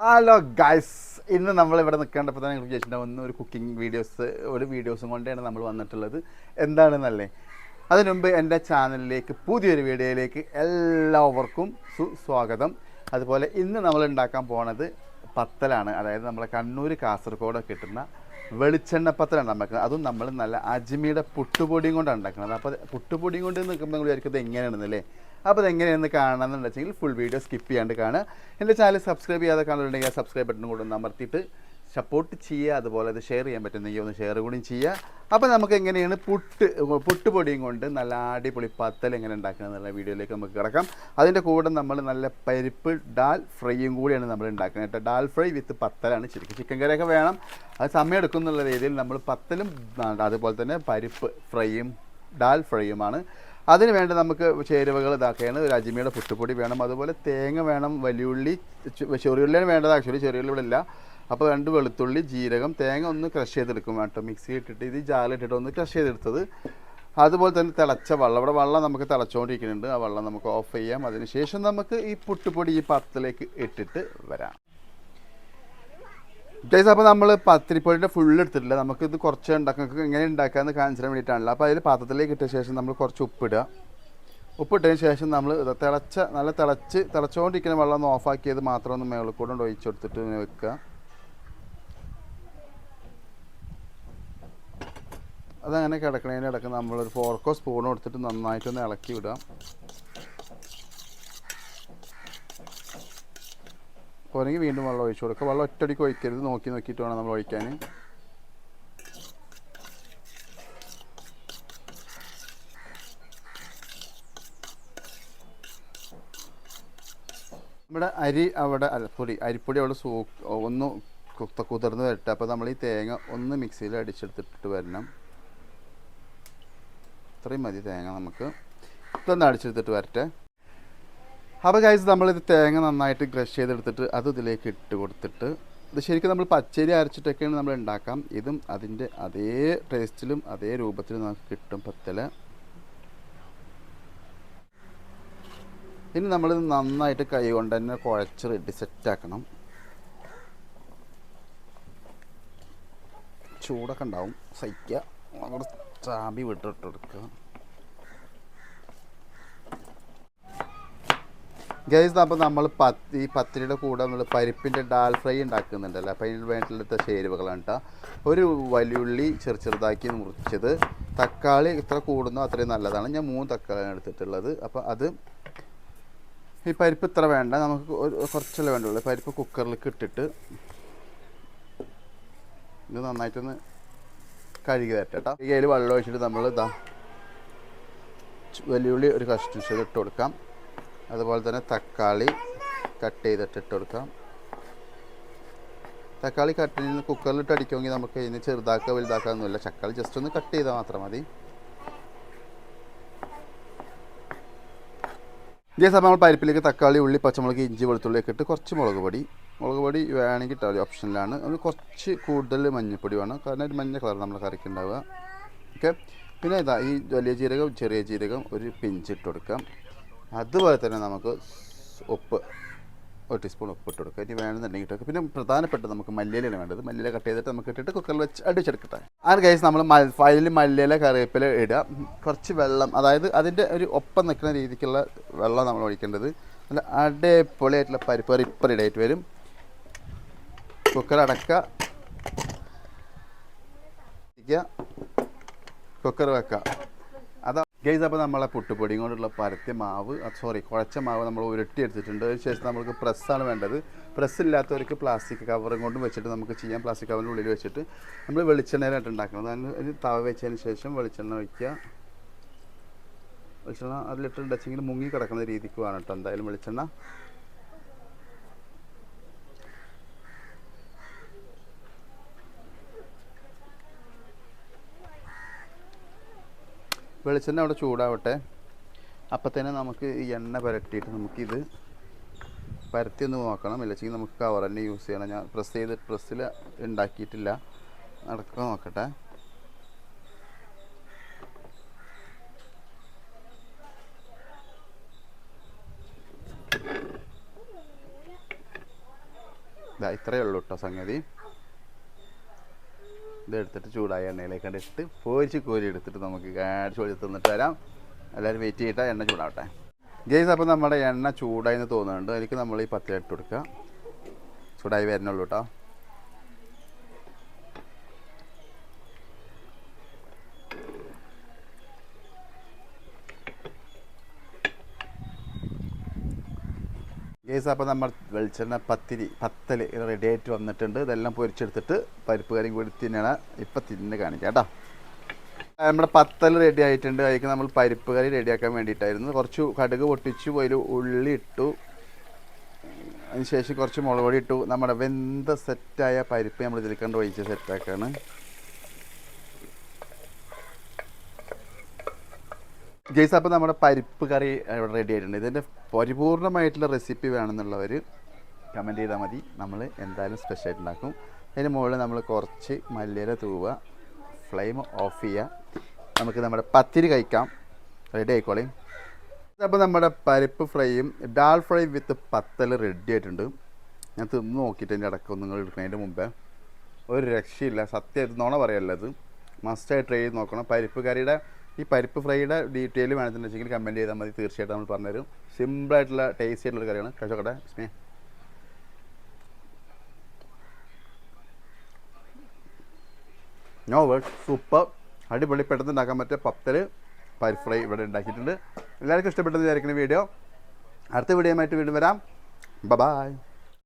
Hello guys ഇന്ന് നമ്മൾ ഇവിടെ നിൽക്കേണ്ടപ്പോൾ തന്നെ നിങ്ങൾക്ക് വിചാരിച്ചിട്ടുണ്ടാവും ഒന്ന് ഒരു കുക്കിംഗ് വീഡിയോസ് ഒരു വീഡിയോസും കൊണ്ടാണ് നമ്മൾ വന്നിട്ടുള്ളത്. എന്താണെന്നല്ലേ? അതിനു മുമ്പ് എന്റെ ചാനലിലേക്ക് പുതിയൊരു വീഡിയോയിലേക്ക് എല്ലാവർക്കും സുസ്വാഗതം അതുപോലെ ഇന്ന് നമ്മൾ ഉണ്ടാക്കാൻ പോണത് പത്തലാണ്. അതായത് നമ്മളെ കണ്ണൂർ കാസർഗോഡ് കിട്ടുന്ന വെളിച്ചെണ്ണ പത്തലാണ് ഉണ്ടാക്കുന്നത്. അതും നമ്മൾ നല്ല അജ്മിയുടെ പുട്ടുപൊടിയും കൊണ്ടാണ് ഉണ്ടാക്കുന്നത്. അപ്പോൾ പുട്ടുപൊടിയും കൊണ്ട് നിൽക്കുമ്പോൾ നിങ്ങൾ വിചാരിക്കുന്നത് എങ്ങനെയാണെന്നല്ലേ? അപ്പോൾ അതെങ്ങനെയാണെന്ന് കാണണമെന്നുണ്ടെങ്കിൽ ഫുൾ വീഡിയോ സ്കിപ്പ് ചെയ്യാണ്ട് കാണുക. എന്റെ ചാനൽ സബ്സ്ക്രൈബ് ചെയ്യാതെ കാണുന്നുണ്ടെങ്കിൽ ആ സബ്സ്ക്രൈബ് ബട്ടൺ കൂടെ അമർത്തിയിട്ട് സപ്പോർട്ട് ചെയ്യുക. അതുപോലെ അത് ഷെയർ ചെയ്യാൻ പറ്റുന്നെങ്കിൽ ഒന്ന് ഷെയർ കൂടി ചെയ്യുക. അപ്പോൾ നമുക്ക് എങ്ങനെയാണ് പുട്ട് പുട്ടുപൊടിയും കൊണ്ട് നല്ല അടിപൊളി പത്തൽ എങ്ങനെ ഉണ്ടാക്കുന്നത് എന്നുള്ള വീഡിയോയിലേക്ക് നമുക്ക് കിടക്കാം. അതിന്റെ കൂടെ നമ്മൾ നല്ല പരിപ്പ് ഡാൽ ഫ്രൈയും കൂടിയാണ് നമ്മൾ ഉണ്ടാക്കുന്നത് കേട്ടോ. ഡാൽ ഫ്രൈ വിത്ത് പത്തലാണ്. ശരിക്കും ചിക്കൻ കറിയൊക്കെ വേണം. അത് സമയം എടുക്കും എന്നുള്ള രീതിയിൽ നമ്മൾ പത്തലും അതുപോലെ തന്നെ പരിപ്പ് ഫ്രൈയും ഡാൽ ഫ്രൈയുമാണ് അതിന് വേണ്ട നമുക്ക് ചേരുവകൾ ഇതാക്കുകയാണ് ഒരു അജിമയുടെ പുട്ടുപൊടി വേണം അതുപോലെ തേങ്ങ വേണം വലിയുള്ളി ചെറിയുള്ളിയാണ് വേണ്ടത്. ആക്ച്വലി ചെറിയുള്ളി ഇവിടെ ഇല്ല. അപ്പോൾ രണ്ട് വെളുത്തുള്ളി ജീരകം തേങ്ങ ഒന്ന് ക്രഷ് ചെയ്തെടുക്കും കേട്ടോ. മിക്സി ഇട്ടിട്ട് ഇത് ജാലിട്ടിട്ട് ഒന്ന് ക്രഷ് ചെയ്തെടുത്തത്. അതുപോലെ തന്നെ തിളച്ച വെള്ളം. ഇവിടെ വെള്ളം നമുക്ക് തിളച്ചുകൊണ്ടിരിക്കുന്നുണ്ട് ആ വെള്ളം നമുക്ക് ഓഫ് ചെയ്യാം. അതിനുശേഷം നമുക്ക് ഈ പുട്ടുപൊടി ഈ പാത്രത്തിലേക്ക് ഇട്ടിട്ട് വരാം. ഗൈസ് അപ്പോൾ നമ്മൾ പത്തിരിപ്പൊടിയുടെ ഫുൾ എടുത്തിട്ടില്ല. നമുക്ക് ഇത് കുറച്ച് ഉണ്ടാക്കാൻ എങ്ങനെ ഉണ്ടാക്കാമെന്ന് കാണിച്ചു തരാൻ വേണ്ടിയിട്ടാണല്ലോ. അപ്പോൾ അതിൽ പാത്രത്തിലേക്ക് ഇട്ട ശേഷം നമ്മൾ കുറച്ച് ഉപ്പിടുക ഉപ്പിട്ടതിന് ശേഷം നമ്മൾ തിളച്ച നല്ല തിളച്ച് തിളച്ചുകൊണ്ടിരിക്കുന്ന വെള്ളം ഒന്ന് ഓഫാക്കിയത് മാത്രം ഒന്ന് മേളിൽ കൂടെ കൊണ്ട് ഒഴിച്ചു കൊടുത്തിട്ട് ഇങ്ങനെ വെക്കുക. അതങ്ങനെ കിടക്കണതിന്റെ ഇടയ്ക്ക് നമ്മളൊരു ഫോർക്കോ സ്പൂണോ എടുത്തിട്ട് നന്നായിട്ടൊന്ന് ഇളക്കി വിടുക. പോരെങ്കിൽ വീണ്ടും വെള്ളം ഒഴിച്ചു കൊടുക്കുക. വെള്ളം ഒറ്റടിക്ക് ഒഴിക്കരുത്. നോക്കി നോക്കിയിട്ട് വേണം നമ്മൾ ഒഴിക്കാൻ. നമ്മുടെ അരി അവിടെ അല്ല പൊടി അരിപ്പൊടി അവിടെ സൂ ഒന്ന് കുതിർന്ന് വരട്ടെ. അപ്പോൾ നമ്മൾ ഈ തേങ്ങ ഒന്ന് മിക്സിയിൽ അടിച്ചെടുത്തിട്ട് വരണം. ഇത്രയും മതി തേങ്ങ നമുക്ക്. ഇതൊന്ന് അടിച്ചെടുത്തിട്ട് വരട്ടെ. അപ്പോൾ കഴിച്ച് നമ്മളിത് തേങ്ങ നന്നായിട്ട് ക്രഷ് ചെയ്തെടുത്തിട്ട് അത് ഇതിലേക്ക് ഇട്ട് കൊടുത്തിട്ട് ഇത് ശരിക്കും നമ്മൾ പച്ചരി അരച്ചിട്ടൊക്കെയാണ് നമ്മൾ ഉണ്ടാക്കാം. ഇതും അതിന്റെ അതേ ടേസ്റ്റിലും അതേ രൂപത്തിലും നമുക്ക് കിട്ടും പത്തല. ഇനി നമ്മളിത് നന്നായിട്ട് കൈ കൊണ്ട് തന്നെ കുഴച്ച് റെഡി സെറ്റാക്കണം ചൂടൊക്കെ ഉണ്ടാവും. സഹിക്കുക അങ്ങോട്ട് ചാമ്പി വിട്ടിട്ട് ഗൈസ് അപ്പോൾ നമ്മൾ പത്ത് ഈ പത്തിരിയുടെ കൂടെ നമ്മൾ പരിപ്പിന്റെ ഡാൽ ഫ്രൈ ഉണ്ടാക്കുന്നുണ്ടല്ലോ. അപ്പോൾ അതിന് വേണ്ടിയിട്ടുള്ള ചേരുവകളാണ് കേട്ടോ ഒരു വലിയുള്ളി ചെറു ചെറുതാക്കി മുറിച്ചത്. തക്കാളി ഇത്ര കൂടുന്നോ അത്രയും നല്ലതാണ്. ഞാൻ മൂന്ന് തക്കാളിയാണ് എടുത്തിട്ടുള്ളത്. അപ്പോൾ അത് ഈ പരിപ്പ് ഇത്ര വേണ്ട. നമുക്ക് കുറച്ചല്ലേ വേണ്ടുള്ളൂ. പരിപ്പ് കുക്കറിലേക്ക് ഇട്ടിട്ട് ഇത് നന്നായിട്ടൊന്ന് കഴുകി തരട്ടെ കയ്യിൽ വെള്ളം ഒഴിച്ചിട്ട് നമ്മൾ ഇതാ വലിയുള്ളി ഒരു കഷ്ണം ചെയ്ത് ഇട്ട് കൊടുക്കാം. അതുപോലെ തന്നെ തക്കാളി കട്ട് ചെയ്തിട്ട് ഇട്ട് കൊടുക്കാം. തക്കാളി കട്ട് ചെയ്ത് കുക്കറിലിട്ട് അടിക്കുമെങ്കിൽ നമുക്ക് ഇതിന് ചെറുതാക്കുക വലുതാക്കാനൊന്നുമില്ല തക്കാളി ജസ്റ്റ് ഒന്ന് കട്ട് ചെയ്താൽ മാത്രം മതി. ഇതേ സമയം നമ്മൾ പരിപ്പിലേക്ക് തക്കാളി ഉള്ളി പച്ചമുളക് ഇഞ്ചി വെളുത്തുള്ളിയൊക്കെ ഇട്ട് കുറച്ച് മുളക് പൊടി. മുളക് പൊടി വേണമെങ്കിൽ ഇട്ടാൽ ഓപ്ഷനിലാണ് അതിന് കുറച്ച് കൂടുതൽ മഞ്ഞൾപ്പൊടി വേണം. കാരണം ഒരു മഞ്ഞ കളർ നമ്മൾ കറിക്ക് ഉണ്ടാവുക. ഓക്കെ പിന്നെ ഇതാ ഈ വലിയ ജീരകം ചെറിയ ജീരകം ഒരു പിഞ്ചിട്ട് കൊടുക്കാം. അതുപോലെ തന്നെ നമുക്ക് ഉപ്പ് ഒരു ടീസ്പൂൺ ഉപ്പ് ഇട്ട് കൊടുക്കുക. ഇനി വേണമെന്നുണ്ടെങ്കിൽ ഇട്ട്. പിന്നെ പ്രധാനപ്പെട്ട നമുക്ക് മല്ലിയിലാണ് വേണ്ടത്. മല്ലിയില കട്ട് ചെയ്തിട്ട് നമുക്ക് ഇട്ടിട്ട് കുക്കറിൽ വെച്ച് അടിച്ചെടുക്കട്ടെ. ആ കേസ് നമ്മൾ ഫയലിൽ മല്ലിയില കറിവേപ്പില ഇടുക. കുറച്ച് വെള്ളം അതായത് അതിന്റെ ഒരു ഒപ്പം നിൽക്കുന്ന രീതിക്കുള്ള വെള്ളം നമ്മൾ ഒഴിക്കേണ്ടത്. നല്ല അടിപൊളിയായിട്ടുള്ള പരിപ്പ് കറി ഇപ്പം റെഡി ആയിട്ട് വരും. കുക്കർ അടക്കുക. കുക്കർ വെക്കുക. ഗൈസ് അപ്പോൾ നമ്മളെ പുട്ടുപൊടിയും കൊണ്ടുള്ള പരത്തിയ മാവ് സോറി കുഴച്ച മാവ് നമ്മൾ ഉരുട്ടി എടുത്തിട്ടുണ്ട് ശേഷം നമുക്ക് പ്രസ്സാണ് വേണ്ടത്. പ്രസ് ഇല്ലാത്തവർക്ക് പ്ലാസ്റ്റിക് കവറും കൊണ്ടും വെച്ചിട്ട് നമുക്ക് ചെയ്യാം. പ്ലാസ്റ്റിക് കവറിന്റെ ഉള്ളിൽ വെച്ചിട്ട് നമ്മൾ വെളിച്ചെണ്ണയിലായിട്ട് ഉണ്ടാക്കുന്നത്. അതിന് തവ വെച്ചതിന് ശേഷം വെളിച്ചെണ്ണ വയ്ക്കുക വെളിച്ചെണ്ണ അതിലിട്ടുണ്ടെച്ചെങ്കിൽ മുങ്ങി കിടക്കുന്ന രീതിക്ക് വേണം കേട്ടോ. എന്തായാലും വെളിച്ചെണ്ണ. വെളിച്ചെണ്ണ അവിടെ ചൂടാവട്ടെ. അപ്പം തന്നെ നമുക്ക് ഈ എണ്ണ പുരട്ടിയിട്ട് നമുക്കിത് പരത്തി ഒന്ന് നോക്കണം. ഇല്ലെങ്കിൽ നമുക്ക് കവർ തന്നെ യൂസ് ചെയ്യണം. ഞാൻ പ്രസ് ചെയ്ത് പ്രസ്സിൽ ഉണ്ടാക്കിയിട്ടില്ല നടക്കുക നോക്കട്ടെ. ഇതാ ഇത്രയേ ഉള്ളൂ കേട്ടോ സംഗതി. ഇത് എടുത്തിട്ട് ചൂടായ എണ്ണയിലേക്ക് കണ്ടിട്ട് പൊരിച്ച് കോരി എടുത്തിട്ട് നമുക്ക് കാടിച്ച് ഒഴി തിന്നിട്ട് വരാം. എല്ലാവരും വെയിറ്റ് ചെയ്തിട്ട് എണ്ണ ചൂടാവട്ടെ. ഗെയ്സ് അപ്പോൾ നമ്മുടെ എണ്ണ ചൂടായി എന്ന് തോന്നുന്നുണ്ട്. അതിലേക്ക് നമ്മൾ ഈ പത്തിലിട്ട് കൊടുക്കുക. ചൂടായി വരുന്നുള്ളൂ കേട്ടോ ഗേസ് അപ്പോൾ നമ്മൾ വെളിച്ചെണ്ണ പത്തിരി പത്തൽ റെഡി ആയിട്ട് വന്നിട്ടുണ്ട്. ഇതെല്ലാം പൊരിച്ചെടുത്തിട്ട് പരിപ്പ് കറിയും കൂടി തിന്നണ ഇപ്പം തിന്ന് കാണിക്കാം കേട്ടോ. നമ്മുടെ പത്തൽ റെഡി ആയിട്ടുണ്ട്. അതിലേക്ക് നമ്മൾ പരിപ്പ് കറി റെഡിയാക്കാൻ വേണ്ടിയിട്ടായിരുന്നു. കുറച്ച് കടുക് പൊട്ടിച്ചു അതിൽ ഉള്ളി ഇട്ടു. അതിനുശേഷം കുറച്ച് മുളക് പൊടി ഇട്ടു. നമ്മുടെ വെന്ത സെറ്റായ പരിപ്പ് നമ്മൾ ഇതിൽ കണ്ട് ഒഴിച്ച് സെറ്റാക്കാണ് ജയ്സ് അപ്പോൾ നമ്മുടെ പരിപ്പ് കറി ഇവിടെ റെഡി ആയിട്ടുണ്ട്. ഇതിന്റെ പരിപൂർണമായിട്ടുള്ള റെസിപ്പി വേണമെന്നുള്ളവർ കമന്റ് ചെയ്താൽ മതി. നമ്മൾ എന്തായാലും സ്പെഷ്യലായിട്ട് ഉണ്ടാക്കും അതിന് മുകളിൽ നമ്മൾ കുറച്ച് മല്ലിയില തൂവുക ഫ്ലെയിം ഓഫ് ചെയ്യുക. നമുക്ക് നമ്മുടെ പത്തിരി കഴിക്കാം. റെഡി ആയിക്കോളേ. അപ്പോൾ നമ്മുടെ പരിപ്പ് ഫ്രൈയും ഡാൽ ഫ്രൈ വിത്ത് പത്തൽ റെഡി ആയിട്ടുണ്ട്. ഞാൻ തിന്ന് നോക്കിയിട്ട് എന്റെ അടക്കം നിങ്ങൾ എടുക്കുന്നതിന്റെ മുമ്പേ ഒരു രക്ഷയില്ല. സത്യം നോണ പറയല്ലത് മസ്റ്റായി ട്രൈ ചെയ്ത് നോക്കണം. പരിപ്പ് കറിയുടെ ഈ പരിപ്പ് ഫ്രൈയുടെ ഡീറ്റെയിൽ വേണമെന്നുണ്ടെങ്കിൽ കമന്റ് ചെയ്താൽ മതി. തീർച്ചയായിട്ടും നമ്മൾ പറഞ്ഞുതരും. സിമ്പിളായിട്ടുള്ള ടേസ്റ്റി ആയിട്ടുള്ള കറിയാണ്. കഴിച്ചോക്കട്ടെ സ്മേ നോ വേർഡ് സൂപ്പർ അടിപൊളി. പെട്ടെന്ന് ഉണ്ടാക്കാൻ പറ്റിയ പത്തൽ പരിപ്പ് ഫ്രൈ ഇവിടെ ഉണ്ടാക്കിയിട്ടുണ്ട്. എല്ലാവർക്കും ഇഷ്ടപ്പെട്ടെന്ന് വിചാരിക്കുന്ന വീഡിയോ അടുത്ത വീഡിയോ ആയിട്ട് വീണ്ടും വരാം. ബ ബായ്